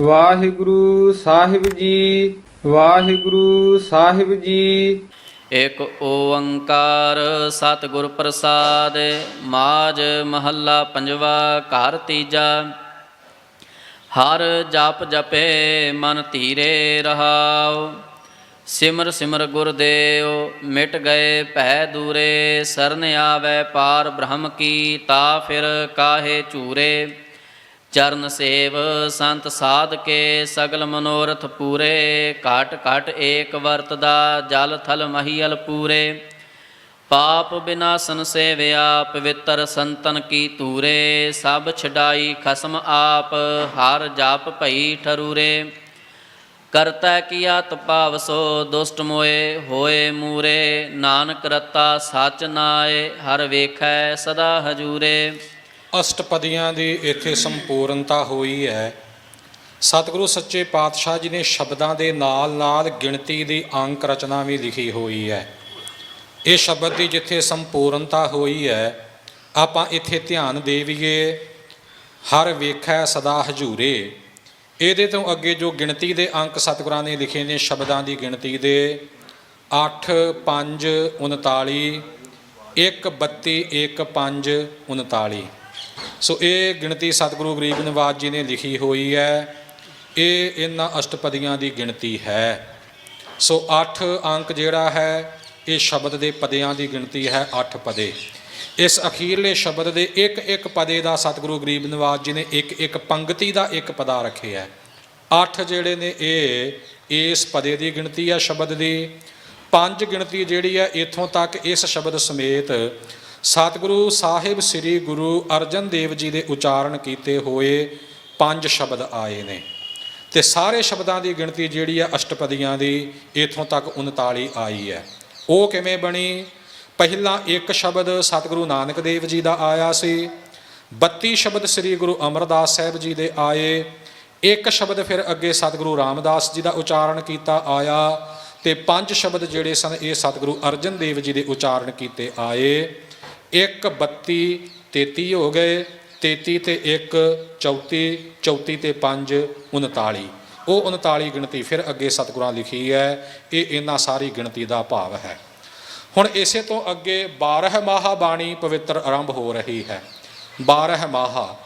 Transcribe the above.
ਵਾਹਿਗੁਰੂ ਸਾਹਿਬ ਜੀ, ਵਾਹਿਗੁਰੂ ਸਾਹਿਬ ਜੀ। ਇਕ ਓੰਕਾਰ ਸਤਿਗੁਰ ਪ੍ਰਸਾਦ ਮਾਜ ਮਹੱਲਾ ਪੰਜਵਾ, ਘਰ ਤੀਜਾ। ਹਰ ਜਪ ਜਪੇ ਮਨ ਧੀਰੇ ਰਹਾਉ, ਸਿਮਰ ਸਿਮਰ ਗੁਰਦੇਵ, ਮਿਟ ਗਏ ਭੈ ਦੂਰੇ, ਸਰਨ ਆਵੈ ਪਾਰ ਬ੍ਰਹਮ ਕੀ ਤਾ ਫਿਰ ਕਾਹੇ ਝੂਰੇ। ਚਰਨ ਸੇਵ ਸੰਤ ਸਾਧ ਕੇ ਸਗਲ ਮਨੋਰਥ ਪੂਰੇ, ਘਟ ਘਟ ਏਕ ਵਰਤਦਾ ਜਲ ਥਲ ਮਹੀਲ ਪੂਰੇ। ਪਾਪ ਬਿਨਾਸਨ ਸੇਵਿਆ ਪਵਿੱਤਰ ਸੰਤਨ ਕੀ ਤੂਰੇ ਸਭ ਛਡਾਈ ਖਸਮ ਆਪ, ਹਰ ਜਾਪ ਭਈ ਠਰੂਰੇ। ਕਰਤਾ ਕੀਆ ਤਪਾਵ ਸੋ ਦੁਸ਼ਟ ਮੋਏ, ਹੋਏ ਮੂਰੇ। ਨਾਨਕ ਰਤਾ ਸਚ ਨਾਏ, ਹਰ ਵੇਖੈ ਸਦਾ ਹਜੂਰੇ। ਅਸ਼ਟਪਦੀਆਂ ਦੀ ਇੱਥੇ ਸੰਪੂਰਨਤਾ ਹੋਈ ਹੈ। ਸਤਿਗੁਰੂ ਸੱਚੇ ਪਾਤਸ਼ਾਹ ਜੀ ਨੇ ਸ਼ਬਦਾਂ ਦੇ ਨਾਲ ਨਾਲ ਗਿਣਤੀ ਦੀ ਅੰਕ ਰਚਨਾ ਵੀ ਲਿਖੀ ਹੋਈ ਹੈ। ਇਹ ਸ਼ਬਦ ਦੀ ਜਿੱਥੇ ਸੰਪੂਰਨਤਾ ਹੋਈ ਹੈ, ਆਪਾਂ ਇੱਥੇ ਧਿਆਨ ਦੇਵੀਏ, ਹਰ ਵੇਖੈ ਸਦਾ ਹਜੂਰੇ। ਇਹਦੇ ਤੋਂ ਅੱਗੇ ਜੋ ਗਿਣਤੀ ਦੇ ਅੰਕ ਸਤਿਗੁਰਾਂ ਨੇ ਲਿਖੇ ਨੇ ਸ਼ਬਦਾਂ ਦੀ ਗਿਣਤੀ ਦੇ 8 5 39 1 32 1 5 39 ਸੋ ਇਹ ਗਿਣਤੀ ਸਤਿਗੁਰੂ ਗਰੀਬ ਨਿਵਾਜ ਜੀ ਨੇ ਲਿਖੀ ਹੋਈ ਹੈ। ਇਹ ਇਹਨਾਂ ਅਸ਼ਟਪਦੀਆਂ ਦੀ ਗਿਣਤੀ ਹੈ। ਸੋ 8 ਅੰਕ ਜਿਹੜਾ ਹੈ, ਇਹ ਸ਼ਬਦ ਦੇ ਪਦਿਆਂ ਦੀ ਗਿਣਤੀ ਹੈ 8 ਪਦੇ। ਇਸ ਅਖੀਰਲੇ ਸ਼ਬਦ ਦੇ ਇੱਕ ਇੱਕ ਪਦੇ ਦਾ ਸਤਿਗੁਰੂ ਗਰੀਬ ਨਿਵਾਜ ਜੀ ਨੇ ਇੱਕ ਇੱਕ ਪੰਕਤੀ ਦਾ ਇੱਕ ਪਦਾ ਰੱਖਿਆ ਹੈ। 8 ਜਿਹੜੇ ਨੇ ਇਹ, ਇਸ ਪਦੇ ਦੀ ਗਿਣਤੀ ਹੈ ਸ਼ਬਦ ਦੀ। ਪੰਜ ਗਿਣਤੀ ਜਿਹੜੀ ਹੈ, ਇਥੋਂ ਤੱਕ ਇਸ ਸ਼ਬਦ ਸਮੇਤ ਸਤਿਗੁਰੂ ਸਾਹਿਬ ਸ੍ਰੀ ਗੁਰੂ ਅਰਜਨ ਦੇਵ ਜੀ ਦੇ ਉਚਾਰਨ ਕੀਤੇ ਹੋਏ ਪੰਜ ਸ਼ਬਦ ਆਏ ਨੇ। ਤੇ ਸਾਰੇ ਸ਼ਬਦਾਂ ਦੀ ਗਿਣਤੀ ਜਿਹੜੀ ਹੈ ਅਸ਼ਟਪਦੀਆਂ ਦੀ, ਇਥੋਂ ਤੱਕ 39 ਆਈ ਹੈ। ਉਹ ਕਿਵੇਂ ਬਣੀ? ਪਹਿਲਾ ਇੱਕ ਸ਼ਬਦ ਸਤਿਗੁਰੂ ਨਾਨਕ ਦੇਵ ਜੀ ਦਾ ਆਇਆ ਸੀ। 32 ਸ਼ਬਦ ਸ੍ਰੀ ਗੁਰੂ ਅਮਰਦਾਸ ਸਾਹਿਬ ਜੀ ਦੇ ਆਏ। ਇੱਕ ਸ਼ਬਦ ਫਿਰ ਅੱਗੇ ਸਤਿਗੁਰੂ ਰਾਮਦਾਸ ਜੀ ਦਾ ਉਚਾਰਨ ਕੀਤਾ ਆਇਆ ਤੇ ਪੰਜ ਸ਼ਬਦ ਜਿਹੜੇ ਸਨ, ਇਹ ਸਤਿਗੁਰੂ ਅਰਜਨ ਦੇਵ ਜੀ ਦੇ ਉਚਾਰਨ ਕੀਤੇ ਆਏ। 1 32 33 ਹੋ ਗਏ 33 ਤੇ 1 34 34 ਤੇ 5 39 ਉਹ 39 ਗਿਣਤੀ ਫਿਰ ਅੱਗੇ ਸਤਿਗੁਰਾਂ ਲਿਖੀ ਹੈ, ਇਹ ਇਹਨਾਂ ਸਾਰੀ ਗਿਣਤੀ ਦਾ ਭਾਵ ਹੈ। ਹੁਣ ਇਸੇ ਤੋਂ ਅੱਗੇ 12 ਮਾਹਾ ਬਾਣੀ ਪਵਿੱਤਰ ਆਰੰਭ ਹੋ ਰਹੀ ਹੈ। 12 ਮਾਹਾ